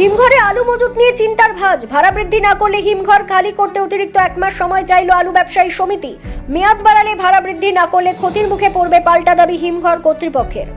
হিমঘরে আলু মজুত নিয়ে চিন্তার ভাঁজ। ভাড়া বৃদ্ধি না করলে হিমঘর খালি করতে অতিরিক্ত এক মাস সময় চাইল আলু ব্যবসায়ী সমিতি। মেয়াদ বাড়ালে ভাড়া বৃদ্ধি না করলে ক্ষতির মুখে পড়বে পাল্টা দাবি হিমঘর কর্তৃপক্ষের।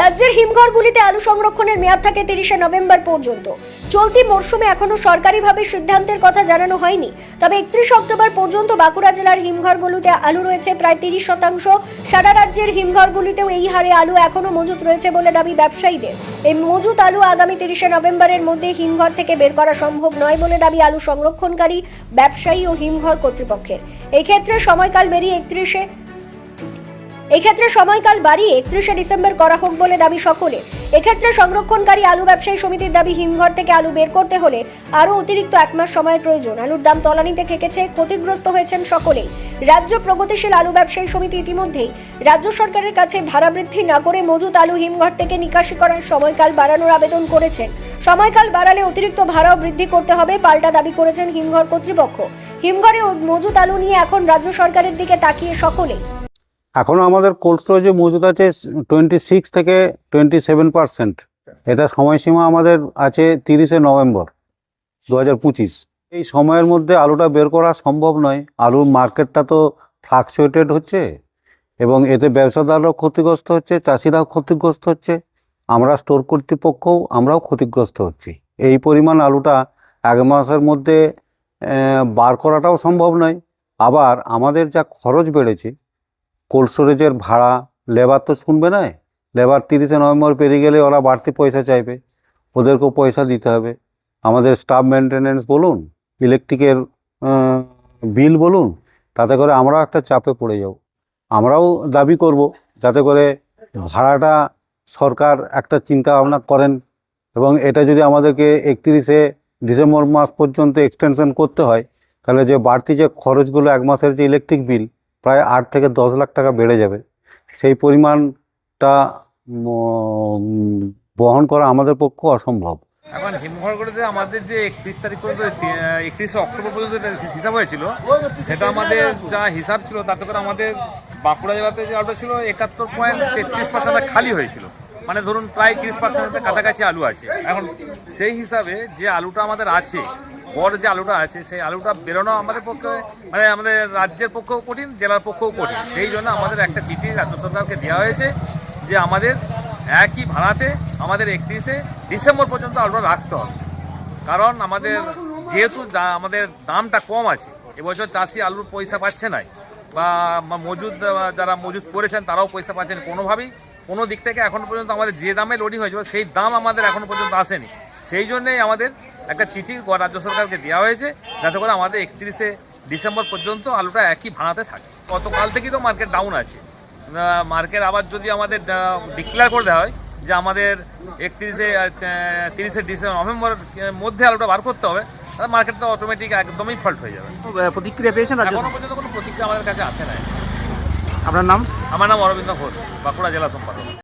রাজ্যের হিমঘরগুলিতে আলু সংরক্ষণের মেয়াদ থাকে তিরিশে নভেম্বর পর্যন্ত। চলতি মরশুমে এখনও সরকারিভাবে সিদ্ধান্তের কথা জানানো হয়নি। তবে একত্রিশ অক্টোবর পর্যন্ত বাঁকুড়া জেলার হিমঘরগুলিতে আলু রয়েছে প্রায় তিরিশ শতাংশ। সারা রাজ্যের হিমঘরগুলিতেও এই হারে আলু এখনও মজুত রয়েছে বলে দাবি ব্যবসায়ীদের। এই মজুত আলু আগামী তিরিশে নভেম্বরের মধ্যে হিমঘর থেকে বের করা সম্ভব নয় বলে দাবি আলু সংরক্ষণকারী, ব্যবসায়ী ও হিমঘর কর্তৃপক্ষের। এক্ষেত্রে সময়কাল বেরিয়ে একত্রিশে এক্ষেত্রে সময়কাল বাড়িয়ে একত্রিশে ডিসেম্বর করা হোক বলে দাবি সকলে এক্ষেত্রে সংরক্ষণকারী আলু ব্যবসায়ী সমিতির দাবি, হিমঘর থেকে আলু বের করতে হলে আরও অতিরিক্ত এক মাস সময়ের প্রয়োজন। আলুর দাম তলানিতে ঠেকেছে, ক্ষতিগ্রস্ত হয়েছেন সকলেই। রাজ্য প্রগতিশীল আলু ব্যবসায়ী সমিতি ইতিমধ্যেই রাজ্য সরকারের কাছে ভাড়া বৃদ্ধি না করে মজুত আলু হিমঘর থেকে নিকাশি করার সময়কাল বাড়ানোর আবেদন করেছেন। সময়কাল বাড়ালে অতিরিক্ত ভাড়াও বৃদ্ধি করতে হবে, পাল্টা দাবি করেছেন হিমঘর কর্তৃপক্ষ। হিমঘরে মজুত আলু নিয়ে এখন রাজ্য সরকারের দিকে তাকিয়ে সকলেই। এখনও আমাদের কোল্ড স্টোরেজে মজুদ আছে টোয়েন্টি সিক্স থেকে টোয়েন্টি সেভেন পার্সেন্ট এটা সময়সীমা আমাদের আছে তিরিশে নভেম্বর দু হাজার পঁচিশ। এই সময়ের মধ্যে আলুটা বের করা সম্ভব নয়। আলুর মার্কেটটা তো ফ্লাকচুয়েটেড হচ্ছে এবং এতে ব্যবসাদাররাও ক্ষতিগ্রস্ত হচ্ছে, চাষিরাও ক্ষতিগ্রস্ত হচ্ছে, আমরা স্টোর কর্তৃপক্ষও আমরাও ক্ষতিগ্রস্ত হচ্ছি। এই পরিমাণ আলুটা এক মাসের মধ্যে বার করাটাও সম্ভব নয়। আবার আমাদের যা খরচ বেড়েছে কোল্ড স্টোরেজের ভাড়া, লেবার তো শুনবে না? লেবার তিরিশে নভেম্বর পেরিয়ে গেলে ওরা বাড়তি পয়সা চাইবে। ওদেরকেও পয়সা দিতে হবে। আমাদের স্টাফ মেনটেনেন্স বলুন ইলেকট্রিকের বিল বলুন, তাতে করে আমরাও একটা চাপে পড়ে যাব। আমরাও দাবি করব, যাতে করে ভাড়াটা সরকার একটা চিন্তা ভাবনা করেন এবং এটা যদি আমাদেরকে একত্রিশে ডিসেম্বর মাস পর্যন্ত এক্সটেনশন করতে হয়, তাহলে যে বাড়তি যে খরচগুলো এক মাসের যে ইলেকট্রিক বিল প্রায় আট থেকে দশ লাখ টাকা বেড়ে যাবে। সেই পরিমাণটা বহন করা আমাদের পক্ষে অসম্ভব। এখন হিমঘরগুলোতে আমাদের যে একত্রিশ তারিখ পর্যন্ত একত্রিশে অক্টোবর পর্যন্ত হিসাব হয়েছিল, সেটা আমাদের যা হিসাব ছিল, তাতে করে আমাদের বাঁকুড়া জেলাতে যে আলুটা ছিল, একাত্তর পয়েন্ট তেত্রিশ পার্সেন্ট খালি হয়েছিল। মানে ধরুন, প্রায় তিরিশ পার্সেন্টের কাছাকাছি আলু আছে। এখন সেই হিসাবে যে আলুটা আমাদের আছে বড় যে আলুটা আছে, সেই আলুটা বেরোনো আমাদের পক্ষে মানে আমাদের রাজ্যের পক্ষেও কঠিন, জেলার পক্ষেও কঠিন। সেই জন্য আমাদের একটা চিঠি রাজ্য সরকারকে দেওয়া হয়েছে যে আমাদের একই ভাড়াতে, আমাদের একত্রিশে ডিসেম্বর পর্যন্ত আলুটা রাখতে হবে। কারণ আমাদের যেহেতু আমাদের দামটা কম আছে, এবছর চাষি আলুর পয়সা পাচ্ছে না। বা মজুদ যারা মজুদ করেছেন, তারাও পয়সা পাচ্ছেন কোনোভাবেই। কোনো দিক থেকে এখনও পর্যন্ত আমাদের যে দামে লোডিং হয়েছিল সেই দাম আমাদের এখনও পর্যন্ত আসেনি। সেই জন্যেই আমাদের একটা চিঠি রাজ্য সরকারকে দেওয়া হয়েছে যাতে করে আমাদের একত্রিশে ডিসেম্বর পর্যন্ত আলুটা একই ভাড়াতে থাকে। গতকাল থেকেই তো মার্কেট ডাউন আছে। মার্কেট আবার যদি আমাদের ডিক্লেয়ার করে দেওয়া হয় যে আমাদের একত্রিশে তিরিশে ডিসেম্বর নভেম্বরের মধ্যে আলুটা বার করতে হবে তাহলে মার্কেট তো অটোমেটিক একদমই ফল্ট হয়ে যাবে। প্রতিক্রিয়া পেয়েছেন এখনও পর্যন্ত কোনো প্রতিক্রিয়া আমাদের কাছে আসে না আপনার নাম? আমার নাম অরবিন্দ ঘোষ বাঁকুড়া জেলা সম্পাদক।